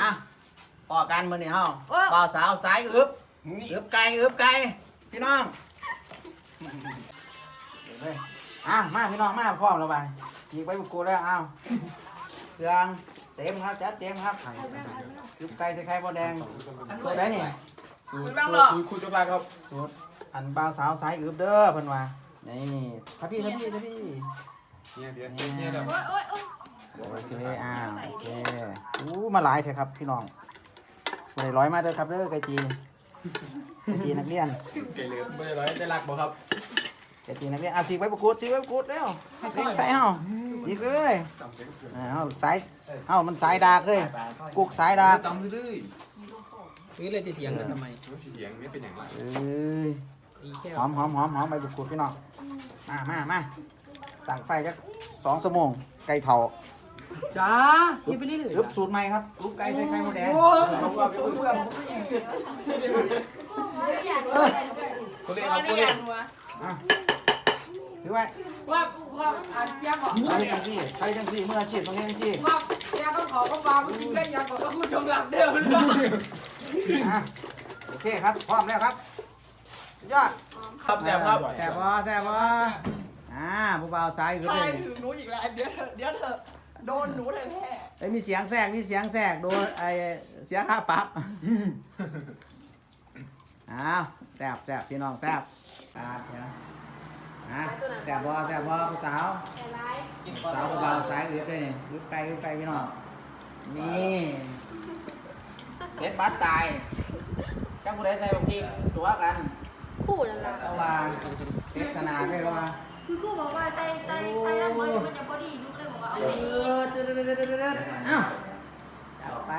อะพอกันมื้อนี้เฮาโอ้ บ่าวสาวสายอึบอึบไก่อึบไก่พี่น้องเฮ้ยอะมาพี่น้องมาพร้อมแล้วไปจีกไปบุกกูแล้วเอาเครื่องเต็มครับจัดเต็มครับอึบไก่ใส่ไข่มดแดงสูตรไหนนี่สูตคุรณบ้างเหรอสูตรคุณจุฬาครับสูตรอันบ่าวสาวสายอึบเด้อเพิ่นว่านี่ถ้าพี่ถ้าพี่ถ้าพี่เนี่ยเดี๋ยวเนี่ยเดี๋ยวโอ้ยโอ้ยโอ้ยโอเคอ่าโอเคอู้ มาหลายเถอะครับ พี่น้องคนร้อยมาเด้อครับเด้อไก่จีไก่จีนักเรียนไก่เหลือไม่ได้ร้อยได้รักบ่ครับไก่จีนักเรียนเอาสีไว้ประกูดสีไว้ประกูดเร็วสีใส่เฮาอีกเลยอ่าเฮาสายเฮามันสายดากเลยกุกสายดากจำซื้อเลยนี่เลยจะเถียงกันทำไมมันสีเสียงไม่เป็นอย่างไรเอ้ยอีแค่หอมหอมหอมหอมใบประกูดพี่น้องมามามาตั้งไฟจักสองชั่วโมงไก่เผา จ้าอย่าไปเรื่อยอึบสูตรใหม่ครับลูกไก่ใส่ไข่มดแดงตัวเล็กตคอรันบนี้ตัวอเล็ยากกรู้ว่าอะถือไว้ว่าว่าอันยังบอกใครจังซี่ใครจังซี่มืออาชีพตรงนี้จังซี่ว่าแกต้องขอก็ฟังกินได้ยังบอกว่าคุณจงหลับเดียวเลยอะโอเคครับพร้อมแล้วครับสุดยอดครับแซ่บครับแซ่บบ่แซ่บบ่อ่าผู้บ่าวสายคือใช่เป็นถึงหนูอีกแล้วเดี๋ยวเถอะเดี๋ยวเถอะ โดนหนูแท้ไอ้ยมีเสียงแทรกมีเสียงแทรกโดนไอ้เสียค่าปรับอ้าวแซ่บแซ่บพี่น้องแซ่บอ่าเดี๋ยวนะอะแซ่บบ่แซ่บบ่ผู้สาวสาวผู้บ่าวสายคือเป็นยุบไกลยุบไกลพี่น้องนี่เป็ดบัดตายจังผู้ใดใส่บักพริกตัวกันคู่นั่นแหละเอาว่าเป็ดขนาดเลยก็ว่าคือกูบอกว่าใส่ใส่ใส่แล้วมันมันจะพอดีลูกเลยบอกว่าเอาเอไปอีก อ้าวจับไป